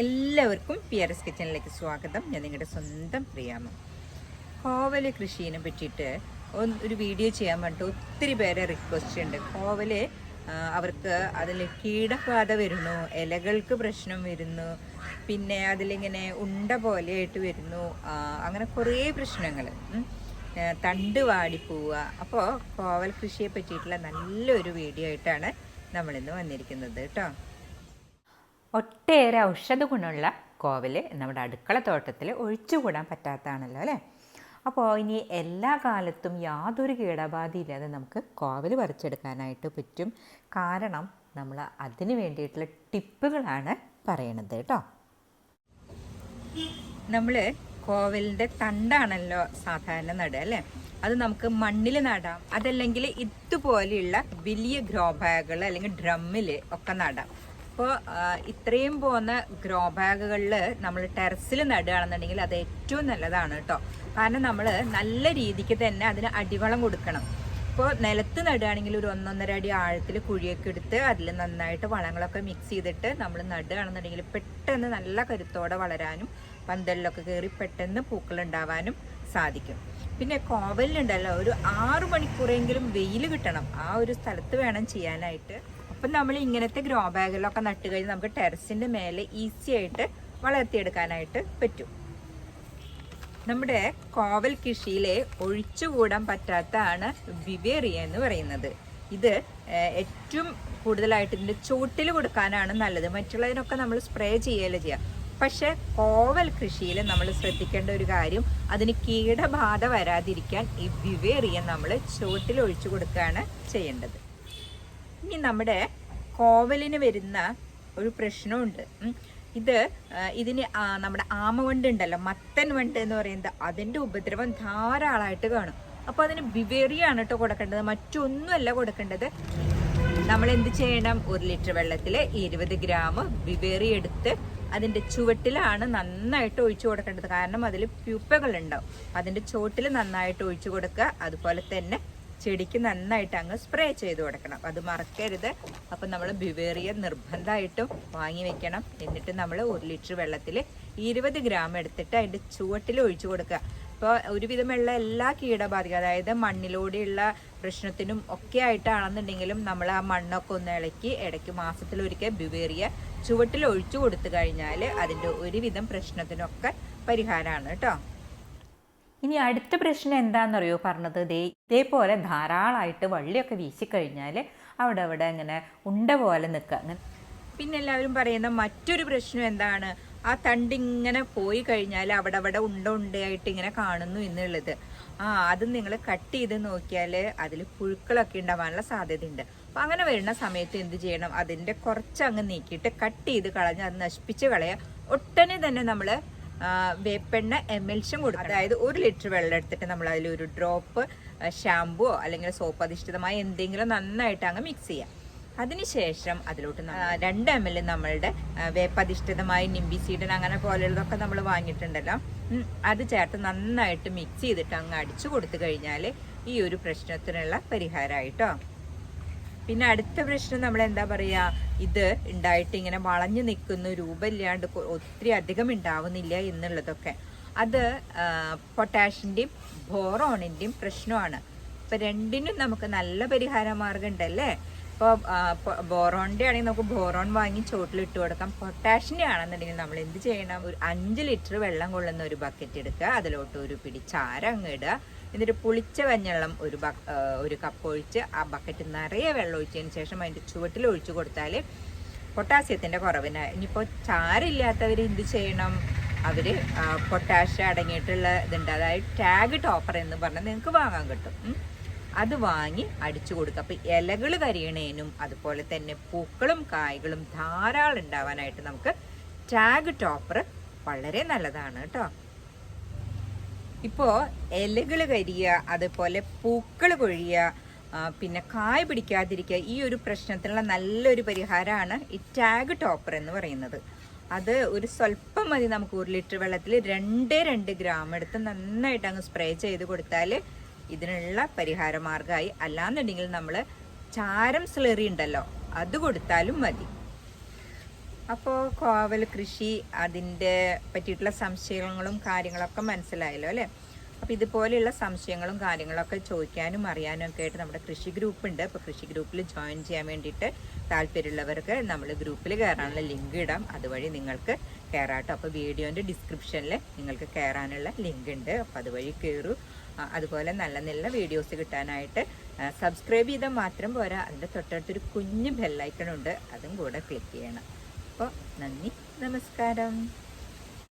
എല്ലാവർക്കും P R S കിച്ചണിലേക്ക് സ്വാഗതം. ഞാൻ നിങ്ങളുടെ സ്വന്തം പ്രിയാമ കോവൽ കൃഷിയെ പറ്റിയിട്ട് ഒരു വീഡിയോ ചെയ്യാൻ വേണ്ടിയിട്ട് ഒത്തിരി പേരെ റിക്വസ്റ്റ് ഉണ്ട് കോവൽ അവർക്ക് അതിൽ കീടബാധ വരുന്നു ഇലകൾക്ക് പ്രശ്നം വരുന്നു പിന്നെ അതിലിങ്ങനെ ഉണ്ട പോലെയായിട്ട് വരുന്നു അങ്ങനെ കുറേ പ്രശ്നങ്ങൾ തണ്ട് വാടിപ്പോവുക അപ്പോൾ കോവൽ കൃഷിയെ പറ്റിയിട്ടുള്ള നല്ലൊരു വീഡിയോ ആയിട്ടാണ് നമ്മളിന്ന് വന്നിരിക്കുന്നത് കേട്ടോ. ഒട്ടേറെ ഔഷധ ഗുണമുള്ള കോവൽ നമ്മുടെ അടുക്കള തോട്ടത്തിൽ ഒഴിച്ചുകൂടാൻ പറ്റാത്തതാണല്ലോ അല്ലേ? അപ്പോൾ ഇനി എല്ലാ കാലത്തും യാതൊരു കീടബാധയില്ലാതെ നമുക്ക് കോവൽ പറിച്ചെടുക്കാനായിട്ട് പറ്റും. കാരണം നമ്മൾ അതിന് വേണ്ടിയിട്ടുള്ള ടിപ്പുകളാണ് പറയണത് കേട്ടോ. നമ്മൾ കോവലിന്റെ തണ്ടാണല്ലോ സാധാരണ നടുക അല്ലേ? അത് നമുക്ക് മണ്ണിൽ നടാം. അതല്ലെങ്കിൽ ഇതുപോലെയുള്ള വലിയ ഗ്രോ ബാഗുകൾ അല്ലെങ്കിൽ ഡ്രമ്മിൽ ഒക്കെ നടാം. അപ്പോൾ ഇത്രയും പോകുന്ന ഗ്രോ ബാഗുകളിൽ നമ്മൾ ടെറസിൽ നടുകയാണെന്നുണ്ടെങ്കിൽ അത് ഏറ്റവും നല്ലതാണ് കേട്ടോ. കാരണം നമ്മൾ നല്ല രീതിക്ക് തന്നെ അതിന് അടിവളം കൊടുക്കണം. ഇപ്പോൾ നിലത്ത് നടുകയാണെങ്കിൽ ഒരു ഒന്നൊന്നര അടി ആഴത്തിൽ കുഴിയൊക്കെ എടുത്ത് അതിൽ നന്നായിട്ട് വളങ്ങളൊക്കെ മിക്സ് ചെയ്തിട്ട് നമ്മൾ നടുകയാണെന്നുണ്ടെങ്കിൽ പെട്ടെന്ന് നല്ല കരുത്തോടെ വളരാനും പന്തലിലൊക്കെ കയറി പെട്ടെന്ന് പൂക്കൾ ഉണ്ടാവാനും സാധിക്കും. പിന്നെ കോവലിനുണ്ടല്ലോ ഒരു ആറു മണിക്കൂറെങ്കിലും വെയിൽ കിട്ടണം. ആ ഒരു സ്ഥലത്ത് വേണം ചെയ്യാനായിട്ട്. അപ്പം നമ്മൾ ഇങ്ങനത്തെ ഗ്രോ ബാഗിലൊക്കെ നട്ട് കഴിഞ്ഞാൽ നമുക്ക് ടെറസിന്റെ മേലെ ഈസി ആയിട്ട് വളർത്തിയെടുക്കാനായിട്ട് പറ്റും. നമ്മുടെ കോവൽ കൃഷിയിലെ ഒഴിച്ചുകൂടാൻ പറ്റാത്തതാണ് വിവേറിയ എന്ന് പറയുന്നത്. ഇത് ഏറ്റവും കൂടുതലായിട്ട് ഇതിന്റെ ചൂട്ടിൽ കൊടുക്കാനാണ് നല്ലത്. മറ്റുള്ളതിനൊക്കെ നമ്മൾ സ്പ്രേ ചെയ്യലേ ചെയ്യുക. പക്ഷെ കോവൽ കൃഷിയിൽ നമ്മൾ ശ്രദ്ധിക്കേണ്ട ഒരു കാര്യം അതിന് കീടബാധ വരാതിരിക്കാൻ ഈ വിവേറിയ നമ്മൾ ചുവട്ടിൽ ഒഴിച്ചു കൊടുക്കുകയാണ് ചെയ്യേണ്ടത്. ഇനി നമ്മുടെ കോവലിന് വരുന്ന ഒരു പ്രശ്നമുണ്ട്. ഇത് ഇതിന് നമ്മുടെ നമ്മുടെ ആമവണ്ട് ഉണ്ടല്ലോ മത്തൻ വണ്ട് എന്ന് പറയുന്നത് അതിന്റെ ഉപദ്രവം ധാരാളമായിട്ട് കാണും. അപ്പോൾ അതിന് വിവേറിയാണ് കേട്ടോ കൊടുക്കേണ്ടത്. മറ്റൊന്നുമല്ല കൊടുക്കേണ്ടത്. നമ്മൾ എന്ത് ചെയ്യണം? ഒരു ലിറ്റർ വെള്ളത്തിൽ ഇരുപത് ഗ്രാം വിവേറി എടുത്ത് അതിന്റെ ചുവട്ടിലാണ് നന്നായിട്ട് ഒഴിച്ചു കൊടുക്കേണ്ടത്. കാരണം അതിൽ പ്യൂപ്പകൾ ഉണ്ടാവും അതിന്റെ ചുവട്ടിൽ നന്നായിട്ട് ഒഴിച്ചു കൊടുക്കുക. അതുപോലെ തന്നെ ചെടിക്ക് നന്നായിട്ട് അങ്ങ് സ്പ്രേ ചെയ്ത് കൊടുക്കണം. അത് മറക്കരുത്. അപ്പം നമ്മൾ ബിവേറിയ നിർബന്ധമായിട്ടും വാങ്ങി വെക്കണം. എന്നിട്ട് നമ്മൾ ഒരു ലിറ്റർ വെള്ളത്തിൽ ഇരുപത് ഗ്രാം എടുത്തിട്ട് അതിന്റെ ചുവട്ടിൽ ഒഴിച്ചു കൊടുക്കുക. ഇപ്പോൾ ഒരുവിധമുള്ള എല്ലാ കീടബാധിക അതായത് മണ്ണിലൂടെയുള്ള പ്രശ്നത്തിനും ഒക്കെ ആയിട്ടാണെന്നുണ്ടെങ്കിലും നമ്മൾ ആ മണ്ണൊക്കെ ഒന്ന് ഇളക്കി ഇടയ്ക്ക് മാസത്തിലൊരിക്കൽ ബിവേറിയ ചുവട്ടിൽ ഒഴിച്ചു കൊടുത്തു കഴിഞ്ഞാൽ അതിന്റെ ഒരുവിധം പ്രശ്നത്തിനൊക്കെ പരിഹാരമാണ് കേട്ടോ. ഇനി അടുത്ത പ്രശ്നം എന്താണെന്നറിയോ പറഞ്ഞത്? ദേ ഇതേപോലെ ധാരാളമായിട്ട് വള്ളിയൊക്കെ വീശിക്കഴിഞ്ഞാൽ അവിടെ അവിടെ ഇങ്ങനെ ഉണ്ട പോലെ നിൽക്കുക. അങ്ങനെ പിന്നെ എല്ലാവരും പറയുന്ന മറ്റൊരു പ്രശ്നം എന്താണ്? ആ തണ്ട് ഇങ്ങനെ പോയി കഴിഞ്ഞാൽ അവിടെ അവിടെ ഉണ്ട ഉണ്ടയായിട്ട് ഇങ്ങനെ കാണുന്നു എന്നുള്ളത്. ആ അത് നിങ്ങൾ കട്ട് ചെയ്ത് നോക്കിയാൽ അതിൽ പുഴുക്കളൊക്കെ ഉണ്ടാവാനുള്ള സാധ്യതയുണ്ട്. അപ്പം അങ്ങനെ വരുന്ന സമയത്ത് എന്ത് ചെയ്യണം? അതിന്റെ കുറച്ച് അങ്ങ് നീക്കിയിട്ട് കട്ട് ചെയ്ത് കളഞ്ഞ് അത് നശിപ്പിച്ച് കളയുക ഒട്ടനെ തന്നെ നമ്മൾ വേപ്പെണ്ണ എമൽഷൻ കൊടുക്കണം. അതായത് ഒരു ലിറ്റർ വെള്ളം എടുത്തിട്ട് നമ്മൾ അതിൽ ഒരു ഡ്രോപ്പ് ഷാമ്പുവോ അല്ലെങ്കിൽ സോപ്പ് അധിഷ്ഠിതമായ എന്തെങ്കിലും നന്നായിട്ട് അങ്ങ് മിക്സ് ചെയ്യാം. അതിനുശേഷം അതിലോട്ട് രണ്ട് എം എൽ നമ്മളുടെ വേപ്പ് വേപ്പധിഷ്ഠിതമായ നിംബി സീഡൻ അങ്ങനെ പോലെയുള്ളതൊക്കെ നമ്മൾ വാങ്ങിയിട്ടുണ്ടല്ലോ. അത് ചേർത്ത് നന്നായിട്ട് മിക്സ് ചെയ്തിട്ട് അങ്ങ് അടിച്ചു കൊടുത്തു കഴിഞ്ഞാൽ ഈ ഒരു പ്രശ്നത്തിനുള്ള പരിഹാരമായിട്ടോ. പിന്നെ അടുത്ത പ്രശ്നം നമ്മൾ എന്താ പറയുക ഇത് ഉണ്ടായിട്ട് ഇങ്ങനെ വളഞ്ഞു നിൽക്കുന്ന രൂപമില്ലാണ്ട് ഒത്തിരി അധികം ഉണ്ടാവുന്നില്ല എന്നുള്ളതൊക്കെ. അത് പൊട്ടാഷിന്റെയും ബോറോണിന്റെയും പ്രശ്നമാണ്. ഇപ്പം രണ്ടിനും നമുക്ക് നല്ല പരിഹാര മാർഗം ഉണ്ടല്ലേ ഇപ്പോൾ ബോറോണിന്റെ ആണെങ്കിൽ നമുക്ക് ബോറോൺ വാങ്ങി ചോട്ടിൽ ഇട്ട് കൊടുക്കാം. പൊട്ടാഷിന്റെ ആണെന്നുണ്ടെങ്കിൽ നമ്മൾ എന്ത് ചെയ്യണം? ഒരു അഞ്ച് ലിറ്റർ വെള്ളം കൊള്ളുന്ന ഒരു ബക്കറ്റ് എടുക്കുക. അതിലോട്ട് ഒരു പിടി ചാരം ഇടുക. എന്നിട്ട് പുളിച്ച കഞ്ഞെള്ളം ഒരു ഒരു കപ്പ് ഒഴിച്ച് ആ ബക്കറ്റ് നിറയെ വെള്ളം ഒഴിച്ചതിന് ശേഷം അതിന്റെ ചുവട്ടിൽ ഒഴിച്ചു കൊടുത്താൽ പൊട്ടാസ്യത്തിന്റെ കുറവിന്. ഇനിയിപ്പോൾ ചാരില്ലാത്തവർ എന്ത് ചെയ്യണം? അവർ പൊട്ടാഷ്യം അടങ്ങിയിട്ടുള്ള ഇതുണ്ട്. അതായത് ടാഗ് ടോപ്പർ എന്ന് പറഞ്ഞാൽ നിങ്ങൾക്ക് വാങ്ങാൻ കിട്ടും. അത് വാങ്ങി അടിച്ചു കൊടുക്കുക. അപ്പം ഇലകൾ കരിയണേനും അതുപോലെ തന്നെ പൂക്കളും കായ്കളും ധാരാളം ഉണ്ടാവാനായിട്ട് നമുക്ക് ടാഗ് ടോപ്പർ വളരെ നല്ലതാണ് കേട്ടോ. ഇപ്പോൾ ഇലകൾ കരിയുക അതുപോലെ പൂക്കൾ കൊഴിയുക പിന്നെ കായ് പിടിക്കാതിരിക്കുക ഈ ഒരു പ്രശ്നത്തിനുള്ള നല്ലൊരു പരിഹാരമാണ് ഈ ടാഗ് ടോപ്പർ എന്ന് പറയുന്നത്. അത് ഒരു സ്വല്പം മതി നമുക്ക് ഒരു ലിറ്റർ വെള്ളത്തിൽ രണ്ട് രണ്ട് ഗ്രാം എടുത്ത് നന്നായിട്ട് അങ്ങ് സ്പ്രേ ചെയ്ത് കൊടുത്താൽ ഇതിനുള്ള പരിഹാര മാർഗമായി അല്ലാന്നുണ്ടെങ്കിൽ നമ്മൾ ചാരം സ്ലെറി ഉണ്ടല്ലോ അത് കൊടുത്താലും മതി. അപ്പോൾ കോവൽ കൃഷി അതിന്റെ പറ്റിയിട്ടുള്ള സംശയങ്ങളും കാര്യങ്ങളൊക്കെ മനസ്സിലായല്ലോ അല്ലേ? അപ്പോൾ ഇതുപോലെയുള്ള സംശയങ്ങളും കാര്യങ്ങളൊക്കെ ചോദിക്കാനും അറിയാനും ഒക്കെ ആയിട്ട് നമ്മുടെ കൃഷി ഗ്രൂപ്പ് ഉണ്ട്. അപ്പോൾ കൃഷി ഗ്രൂപ്പിൽ ജോയിൻ ചെയ്യാൻ വേണ്ടിയിട്ട് താല്പര്യമുള്ളവർക്ക് നമ്മൾ ഗ്രൂപ്പിൽ കയറാനുള്ള ലിങ്ക് ഇടാം. അതുവഴി നിങ്ങൾക്ക് കയറാട്ടോ അപ്പോൾ വീഡിയോന്റെ ഡിസ്ക്രിപ്ഷനിൽ നിങ്ങൾക്ക് കയറാനുള്ള ലിങ്ക് ഉണ്ട്. അപ്പോൾ അതുവഴി കയറൂ. അതുപോലെ നല്ല നല്ല വീഡിയോസ് കിട്ടാനായിട്ട് സബ്സ്ക്രൈബ് ചെയ്താൽ മാത്രം പോരാ. അതിന്റെ തൊട്ടടുത്തൊരു കുഞ്ഞ് ബെല്ലൈക്കൺ ഉണ്ട്. അതും കൂടെ ക്ലിക്ക് ചെയ്യണം. അപ്പോൾ നന്ദി നമസ്കാരം.